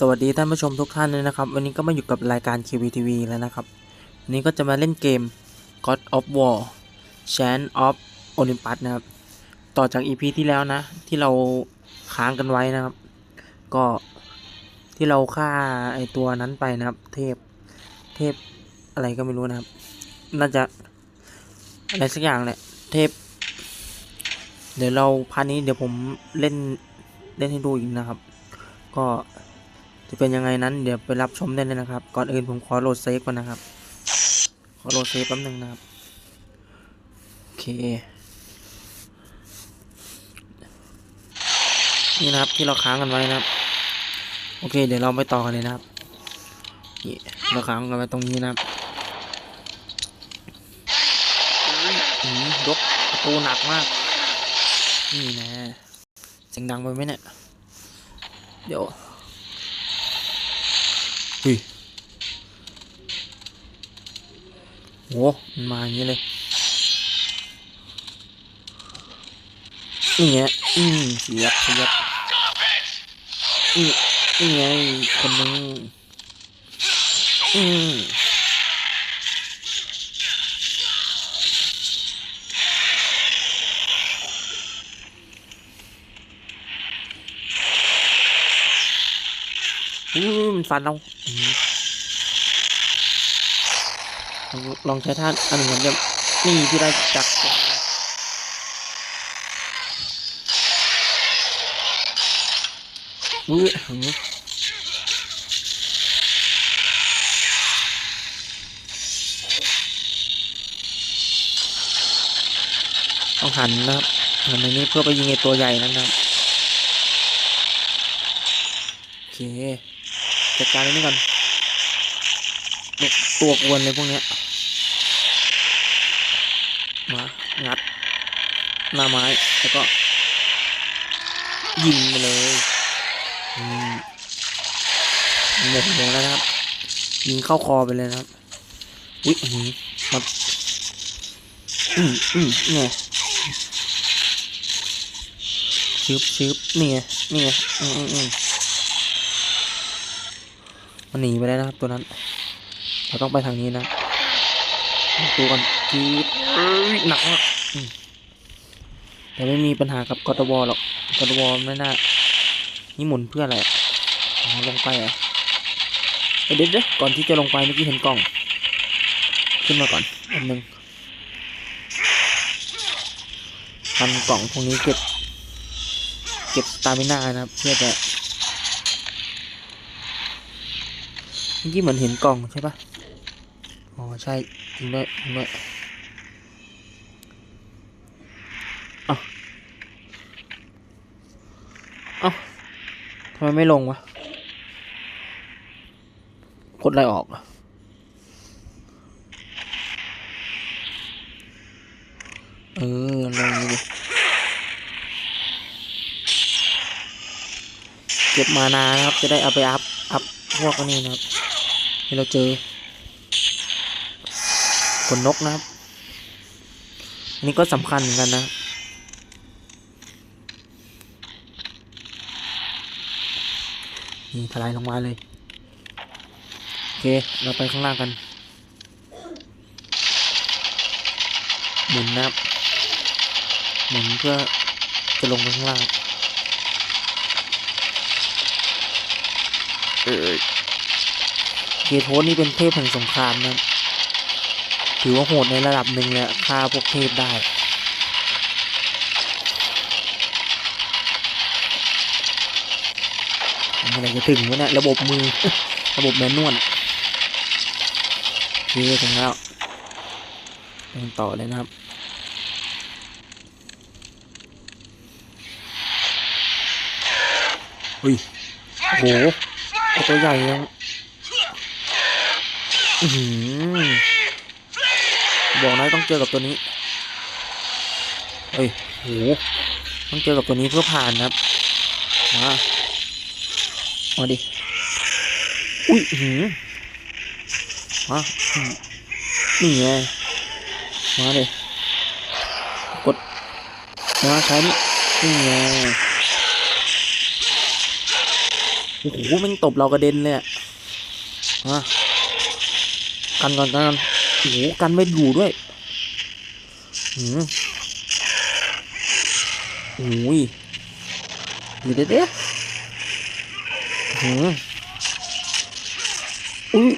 สวัสดีท่านผู้ชมทุกท่านเลยนะครับ วันนี้ก็มาอยู่กับรายการ KVTV แล้วนะครับวันนี้ก็จะมาเล่นเกม God of War Chant of Olympus นะครับ ต่อจาก EP ที่แล้วนะ ที่เราค้างกันไว้นะครับ ก็ที่เราฆ่าไอตัวนั้นไปนะครับ เทพเทพอะไรก็ไม่รู้นะครับ น่าจะอะไรสักอย่างแหละเทพ เดี๋ยวเราพาร์ทนี้เดี๋ยวผมเล่นเล่นให้ดูอีกนะครับ ก็ จะเป็นยังไงนั้นเดี๋ยวไปรับชมได้เลยนะครับ ก่อนอื่นผมขอโหลดเซฟก่อนนะครับ ขอโหลดเซฟแป๊บนึงนะครับ โอเค นี่นะครับที่เราค้างกันไว้นะครับ โอเค เดี๋ยวเราไปต่อกันเลยนะครับ นี่เราค้างกันไว้ตรงนี้นะครับอืมยกประตูหนักมาก นี่นะเสียงดังไปไหมเนี่ย เดี๋ยว หุยโหมันมาอย่างนี้เลยนี่ไงอืมเสียบเสียบนี่นี่ไงคนนึงอืม อู้มันฟันเราลองลองใช้ท่าอันหนึ่งเหมือนเดิมนี่ที่ได้จากอุ้ยหือต้องหันนะครับหันในนี้เพื่อไปยิงไอตัวใหญ่นั่นนะครับโอเค จัดการนนี้ก่อนเนี่ยตัวกวนเลยพวกเนี้ย มางัดหน้าไม้แล้วก็ ยิงไปเลยอืมหมดหัวแล้วนะครับ ยิงเข้าคอไปเลยนะครับ อุ้ยอื้อหือมาอืมอืมนี่ไงชึบชึบนี่ไงนี่ไงอืมอืมอื มันหนีไปแล้วนะครับตัวนั้น เราต้องไปทางนี้นะดูก่อนจีบเอ้ยหนักมากแต่ไม่มีปัญหากับกอตวอหรอกกอตวอไม่น่า นี่หมุนเพื่ออะไรอ๋อลงไปอะเดี๋ยวเดี๋ยวก่อนที่จะลงไปเมื่อกี้เห็นกล่อง ขึ้นมาก่อนอันหนึ่งทำกล่องพวกนี้เก็บ เก็บสตามิน่านะครับ เพื่อจะ มื่อกี้เหมือนเห็นกล่องใช่ปะอ๋อใช่จริงด้วยจริงด้วยเอ้าเอ้าทำไมไม่ลงวะกดอะไรออกอะเออลงดิเก็บมานานะครับ จะได้เอาไปอัพ อัพพวกอันนี้นะครับ ที่เราเจอขนนกนะครับ อันนี้ก็สำคัญเหมือนกันนะ นี่ถลายลงมาเลย โอเค เราไปข้างล่างกัน หมุนนะครับ หมุนเพื่อจะลงไปข้างล่าง เออ เกโทสนี่เป็นเทพแห่งสงครามนะถือว่าโหดในระดับหนึ่งเลยฆ่าพวกเทพได้เมื่อไรจะถึงวะเนี่ยระบบมือ ระบบแมนนวลโอเคถึงแล้วเดินต่อเลยนะครับอุ้ยโอ้โหตัวใหญ่ยัง บอกนะต้องเจอกับตัวนี้เฮ้ยโหต้องเจอกับตัวนี้เพื่อผ่านนะครับมามาดิอุ้ยหืมมานี่ไงมาเลยกดมาใช้นี่นี่ไงโอ้โหมันตบเรากระเด็นเลยอะ กันก่อนกันโอ้โหกันไม่อยู่ด้วยหืมโอ้ยเดี๋ยวเดี๋ยวเดี๋ยวหืมอุ้ย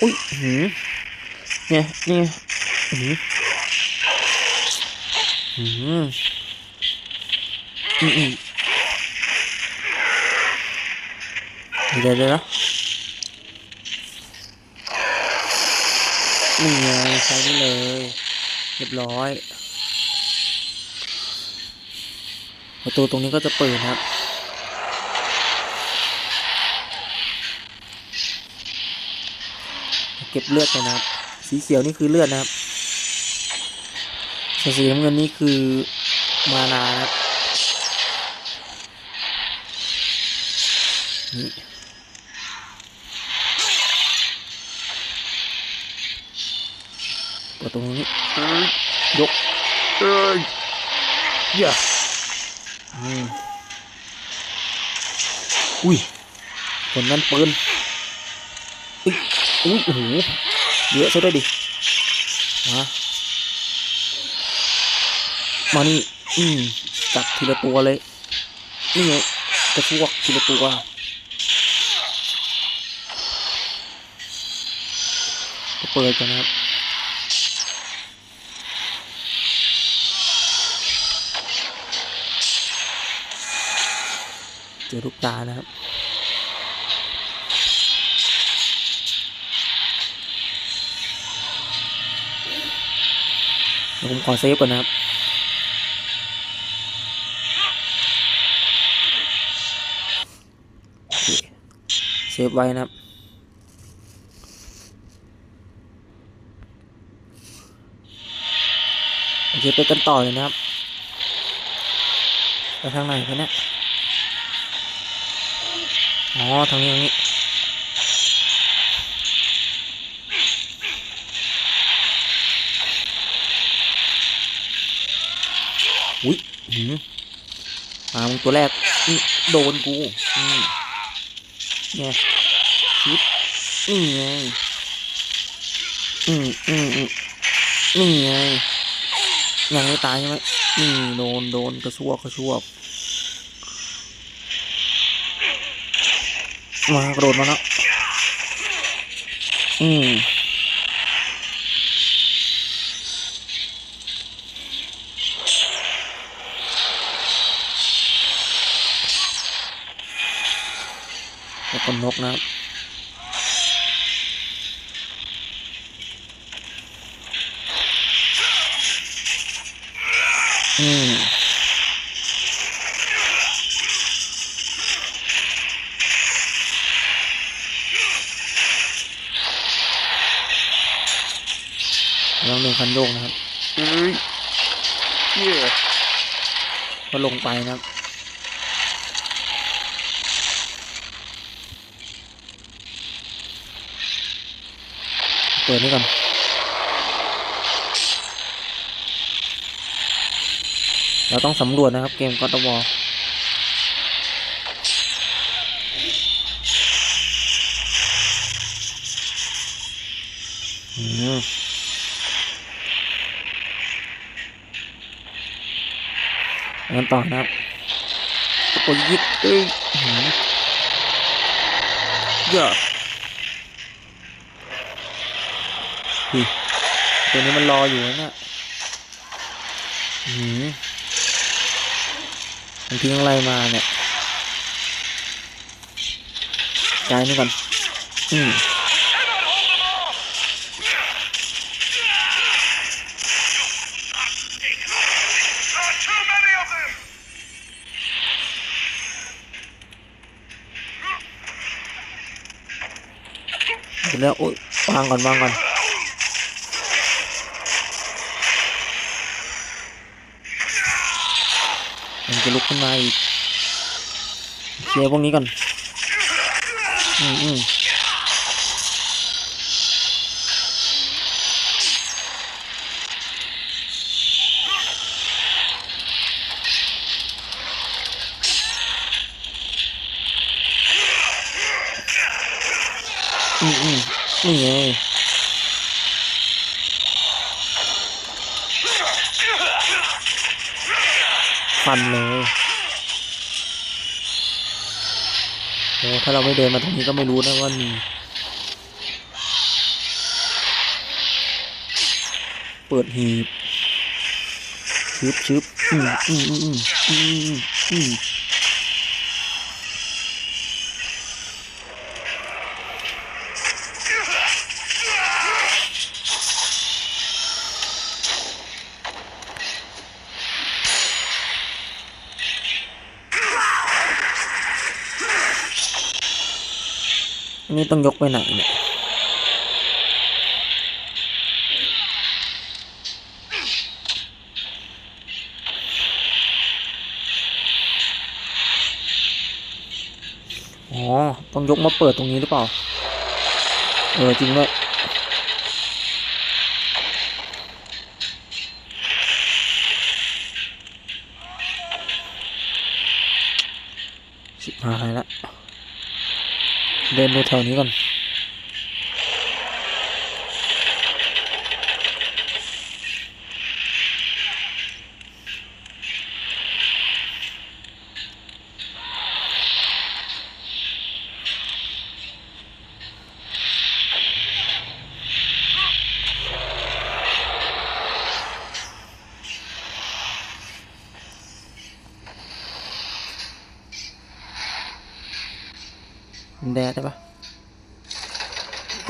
อุ้ยหืมเนี่ยเนี่ยหืมหืมอืมอืมเดี๋ยวเดี๋ยว นี่ไงใช้ได้เลย เรียบร้อย ประตูตรงนี้ก็จะเปิดนะครับเก็บเลือดไปนะครับ สีเขียวนี่คือเลือดนะครับส่วนสีน้ำเงินนี่คือมานานะครับนี่ กดตรงนี้เอ้ยยกเอ้ยอย่าอืมอุ้ยผลนั้นปืนอุ้ยอุ้ยโอ้โหเยอะซะด้วยดิมามานี่อืมจับทีละตัวเลยนี่ไงกระชวกทีละตัวเปิดกันนะครับ เจอลูกตานะครับเดี๋ยวผมขอเซฟก่อนนะครับเคเซฟไว้นะครับ โอเคไปกันต่อเลยนะครับ ไปทางไหนกันเนี่ย อ๋อทางนี้ทางนี้อุ้ยหืมาตัวแรกโดนกูเนี่ยชิปนี่ไงอืมอืมอืมนี่ไงยังไม่ตายใช่ไหมนี่โดนโดนกระซวกกระซวก มากระโดดมาแล้ว อืมแล้วก็นกนะครับอืม คันโยกนะครับเอ้ยเหี้ยก็ลงไปนะครับ เปิดนี่ก่อนเราต้องสำรวจนะครับเกมก็ตวออื งั้นต่อนะครับโอ้ยยิกเอ้ยหืมเยอะพี่ตัวนี้มันรออยู่นะหืมมันทิ้งอะไรมาเนี่ยจ่ายนี่ก่อนอืม เดี๋ยวแล้วโอ๊ยวางก่อนวางก่อนมันจะลุกขึ้นมาอีกเคลียร์พวกนี้ก่อน อืมอืม อืมอืมนี่ไงฟันเลยโอ้ถ้าเราไม่เดินมาตรงนี้ก็ไม่รู้นะว่ามีเปิดหีบชึบชึบอืมอืมอืมอืมอืม ต้องยกไปไหนเนี่ยอ๋อ ต้องยกมาเปิดตรงนี้หรือเปล่า เออ จริงด้วยชิบหายละ ดินดูแถวนี้ก่อน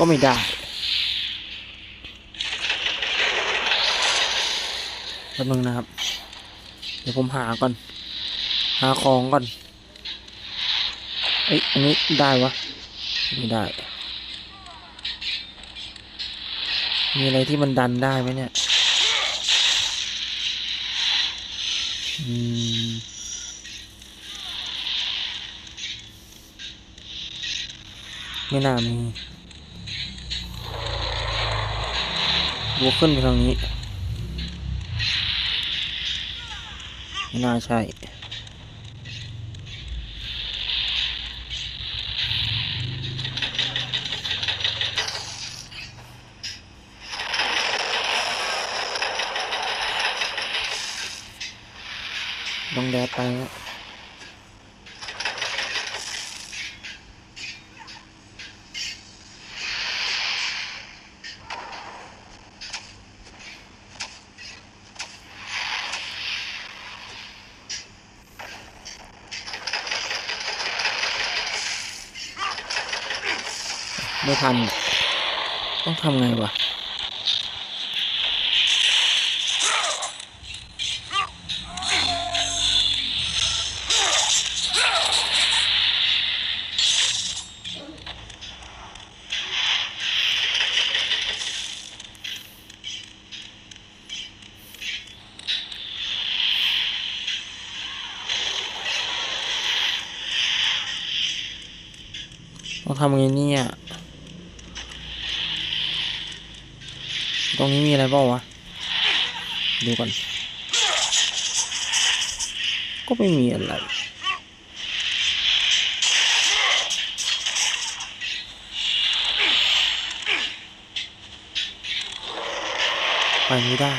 ไม่ได้ แป๊บนึงนะครับ เดี๋ยวผมหาก่อน หาของก่อน เอ้ย อันนี้ได้วะ ไม่ได้ มีอะไรที่มันดันได้ไหมเนี่ยอืมไม่น่ามี วกขึ้นไปทางนี้ ไม่น่าใช่ ไม่ทัน ต้องทำไงวะ ต้องทำไงเนี่ย ตรงนี้มีอะไรบ้างวะ ดูก่อน ก็ไม่มีอะไร ไปไม่ได้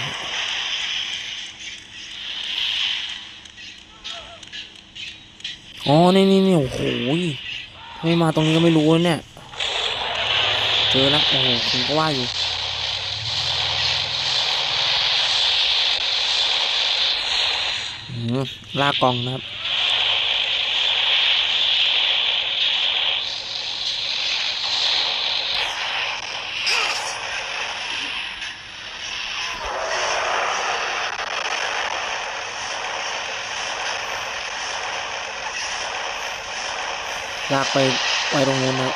อ๋อ นี่นี่นี่โอ้โหไม่มาตรงนี้ก็ไม่รู้เนี่ย เจอแล้วโอ้โหผมก็ว่าอยู่ อืม ลากกองนะครับลากไปไปตรงนู้นนะ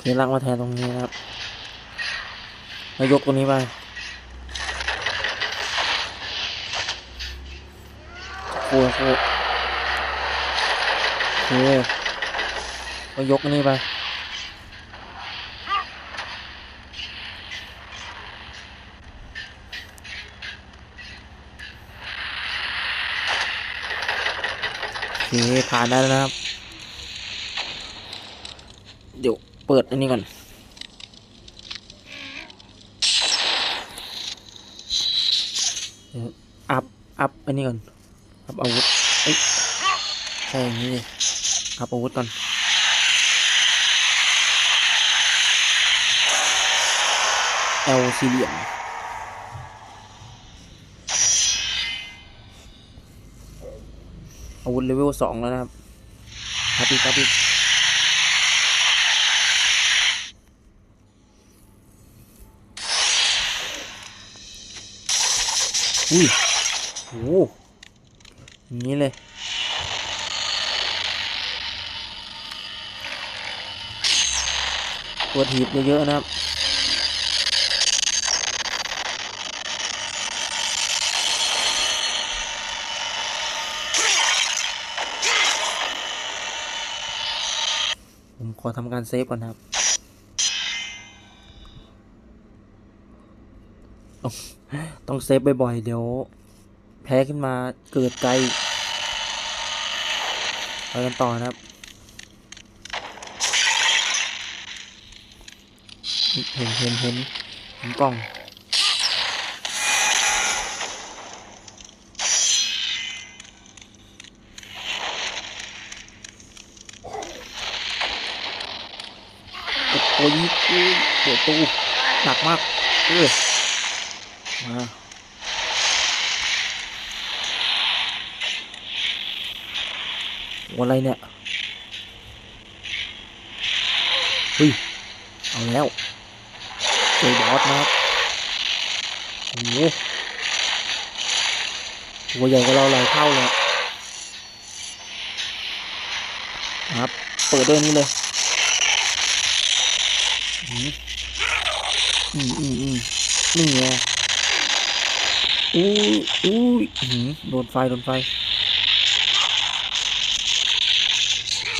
ครับเคลากมาแทนตรงนี้นะครับแล้วยกตรงนี้ไปโอ้โหโอเคก็ยกอันนี้ไปโอเคผ่านได้แล้วนะครับเดี๋ยว เปิดอันนี้ก่อนอัพอัพอันนี้ก่อนอัพอาวุธเอ้ยใช่อย่างนี้เลยอัพอาวุธก่อนเอลซีเลียมอาวุธเลเวลสองแล้วนะครับครับอีกครับอีก อุ้ยโอย่างนี้เลย ตัวถีบเยอะๆนะครับผมขอทำการเซฟก่อนครับ ต้อง ต้องเซฟบ่อยๆ เดี๋ยว แพ้ขึ้นมาเกิดไกลไปกันต่อนะครับเห็นเห็นเห็นเห็นกล้องโอ้ยเปิดตู้หนักมากเออมา โอ้อะไรเนี่ยเฮ้ยเอาแล้วเจอบอสนะโอ้โหตัวใหญ่กว่าเราหลายเท่าเลยครับ เปิดด้วยนี้เลย อืมอืมอืมอืมนี่ไงอู้อู้อืมโดนไฟ โดนไฟ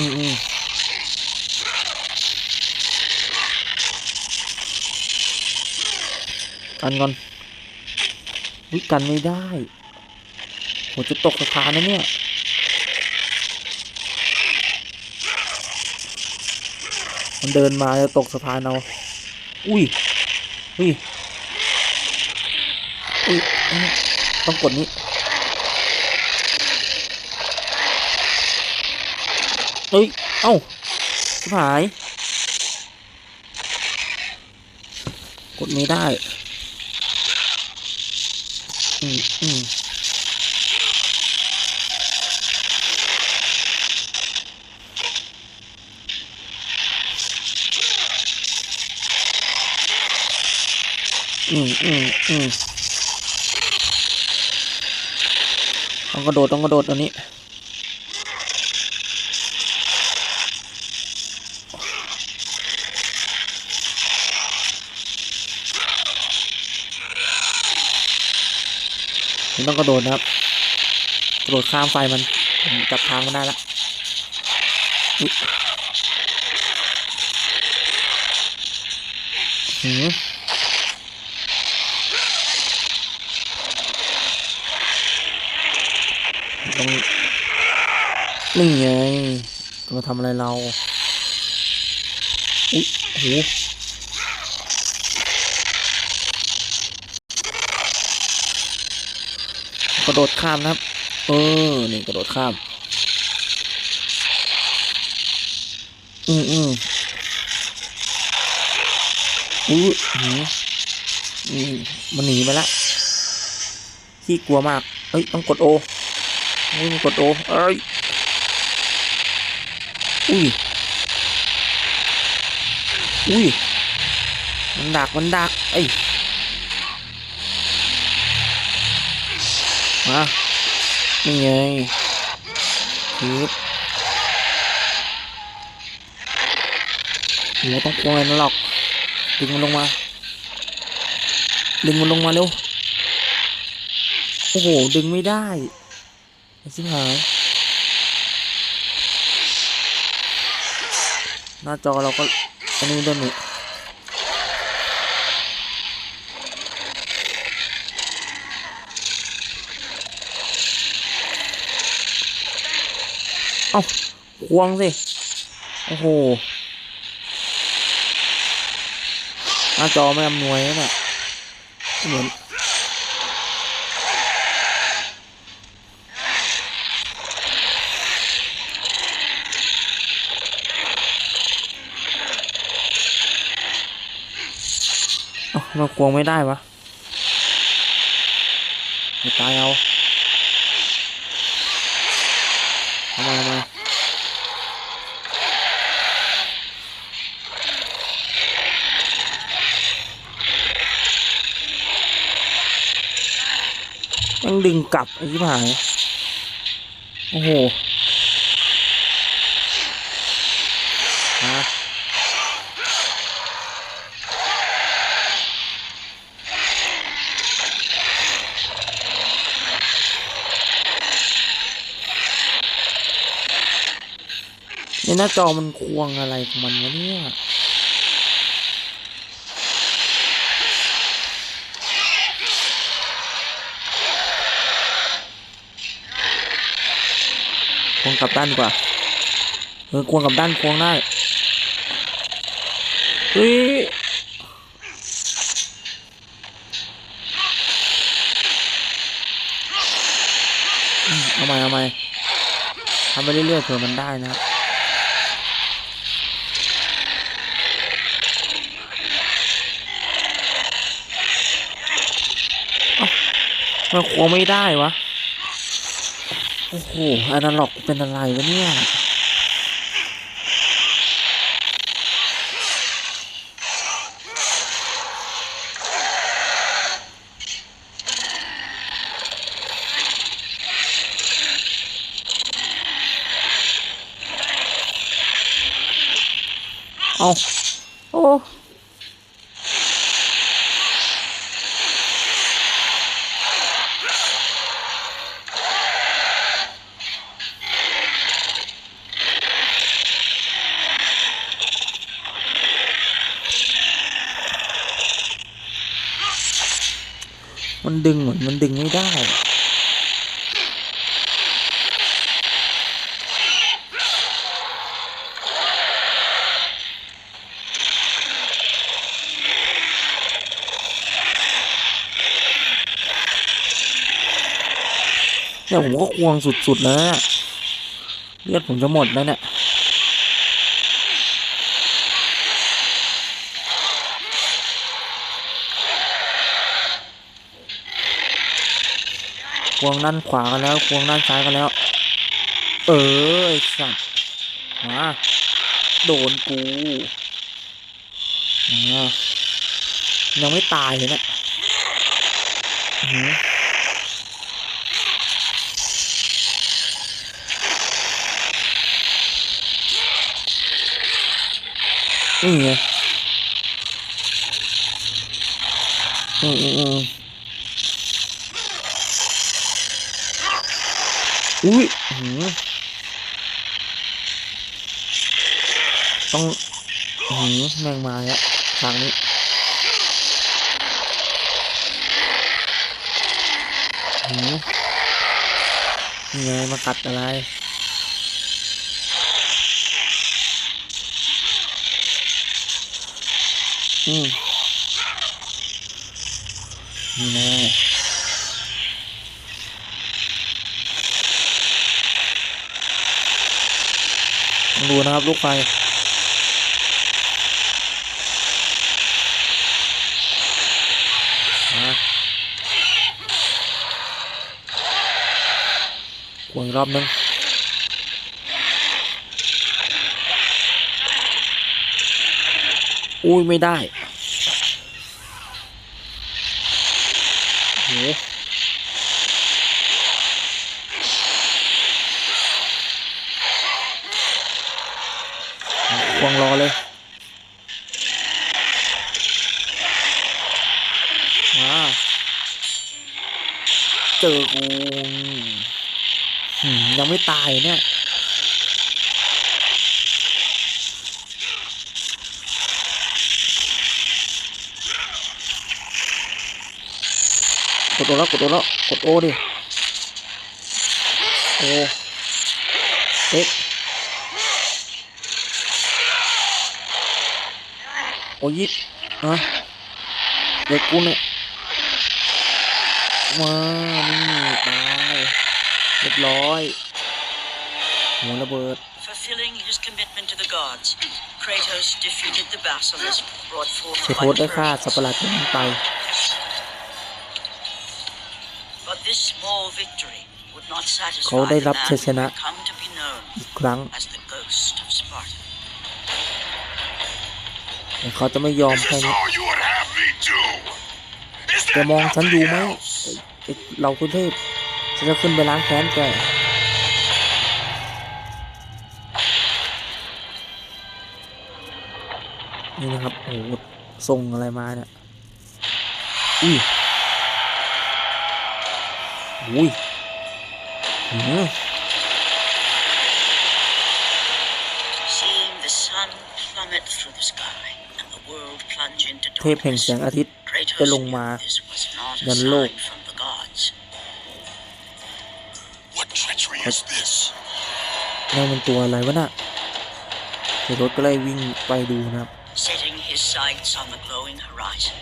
อืมอืมกันก่อนวิกันไม่ได้โหจะตกสะพานนะเนี่ยมันเดินมาจะตกสะพานเอา อุ้ย อุ้ย อุ้ย ต้องกดนี้ เอ้ย เอ้าชิบหาย กดไม่ได้ อืมอืมอืมอืมอืมต้องกระโดดต้องกระโดดอันนี้ ต้องกระโดดนะครับกระโดดข้ามไฟมันจับทางมันได้ละอุ๊ยหืมต้องนี่ไงมาทำอะไรเราอุ๊ยโห ระโดดข้ามนะครับ เออ นี่กระโดดข้าม อืมอืมอู้หูอืมมันหนีไปละขี้กลัวมาก เอ้ย ต้องกดโอเฮ้ยมันกดโอ เอ้ย อุ้ย อุ้ย มันดัก มันดัก เอ้ย มานี่ไงคลิปโหต้องควงเลยนะหรอกดึงมันลงมา ดึงมันลงมาเร็ว โอ้โห ดึงไม่ได้ไอ้ชิหายหน้าจอเราก็อันนี้ด้วยนี่ เอ้าควงสิ โอ้โหหน้าจอไม่อำนวยนะเนี่ยเหมือนเอ้ามันควงไม่ได้วะตายเอา ทำไมทำไมยังดึงกลับไอ้ที่หาย โอ้โห ในหน้าจอมันควงอะไรของมันวะเนี่ยควงกับด้านดีกว่า เออควงกับด้านควงได้เฮ้ยเอาใหม่เอาใหม่ทำไปเรื่อยๆเผื่อมันได้นะ เอ้า มันควงไม่ได้วะ โอ้โหอนาล็อกเป็นอะไรวะเนี่ย เอาโอ้ มันดึงเหมือนมันดึงไม่ได้ เนี่ยผมก็ควงสุดๆแล้วเนี่ยเลือดผมจะหมดแล้วเนี่ย ควงด้านขวากันแล้ว ควงด้านซ้ายกันแล้ว เออไอ้สัตว์มาโดนกูอ่ายังไม่ตายเลยเนี่ยอื้อหือนี่ไงอืมอืมอืม อุ้ยหืมต้องหืมแมงมาแล้วทางนี้หืมยังไงมากัดอะไรอืมนี่แน่ ลองดูนะ ครับลูกไฟกวงรอบนึงอุ้ยไม่ได้โหควงรอเลย เจอกูหืมยังไม่ ตายเนี่ยกดโอแล้วกดโอแล้วกดโอดิโอเอ็กโอยิบอะเด็กกูเนี่ยมานี่ตายเรียบร้อย หัวระเบิด Fulfilling his commitment to the gods, Kratos defeated the basilisk, brought forth เชโทสได้ฆ่าสัตว์ประหลาดตัวนั้นไป But this small victory would not เขา satisfy ได้ the รับ man ชัยช who นะ had come to be known อีกครั้ง as the ghost of Sparta. แต่เขาจะไม่ยอม Is แค่ this นี้ all you would have me do? Is แก there มองฉันอยู่ nothing ไหม else? ไอ้ไอ้เราคุณเทพฉันจะขึ้นไปล้างแค้นแก นี่นะครับโอ้โหส่งอะไรมาเนี่ยอุ้ยอุ้ยหืม Seeing the sun plummet through the sky and the world plunge into เทพแห่ง darkness, แสงอาทิตย์ Kratos จะลง knew มา this was not a ยันโลก sign from the gods. What treachery is this? นั่นมันตัวอะไรวะน่ะเทรถก็เลยวิ่งไปดูนะครับ Setting his sights on the glowing horizon,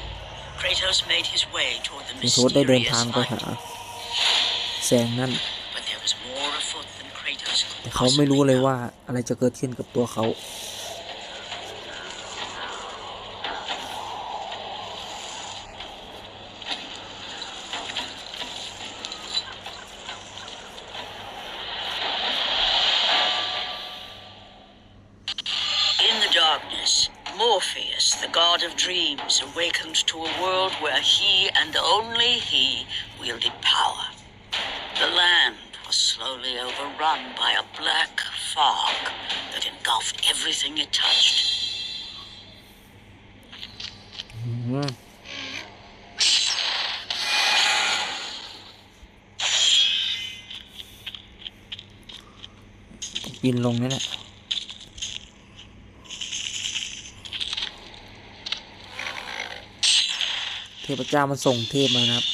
Kratos made his way toward the เทรถได้เดิน mysterious ทางไปหา light. แสงนั่น But there was more afoot than Kratos แต่ could เขาไม่รู้ possibly เลย know. ว่าอะไรจะเกิดขึ้นกับตัวเขา god of dreams awakened to a world where he and only he wielded power. The land was slowly overrun by a black fog that engulfed everything it touched. Mm -hmm. Nhìn เทพเจ้ามันส่งเทพมานะครับ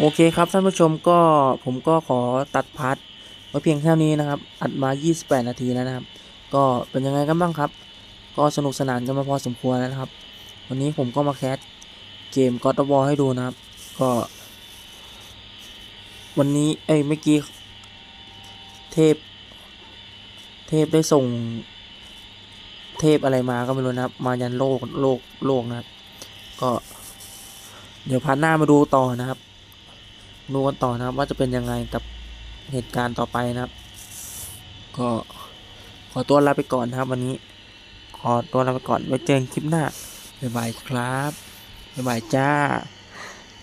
โอเคครับท่านผู้ชมก็ผมก็ขอตัดพาร์ทไว้เพียงแค่นี้นะครับ อัดมา 28 นาทีแล้วนะครับ ก็เป็นยังไงกันบ้างครับ ก็สนุกสนานกันมาพอสมควรแล้วนะครับ วันนี้ผมก็มาแคสเกม God of War ให้ดูนะครับ ก็ วันนี้เอ้ยเมื่อกี้เทพ เทพได้ส่ง เทพอะไรมาก็ไม่รู้นะครับ มายันโลกโลกโลกนะครับ ก็ เดี๋ยวพาร์ทหน้ามาดูต่อนะครับ ดูกันต่อนะครับ ว่าจะเป็นยังไงกับเหตุการณ์ต่อไปนะครับ ก็ขอตัวลาไปก่อนนะครับ วันนี้ ขอตัวลาไปก่อนไว้เจอกันคลิปหน้าบ๊ายบายครับบ๊ายบายจ้า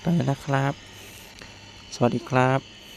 ไปนะครับ สวัสดีครับ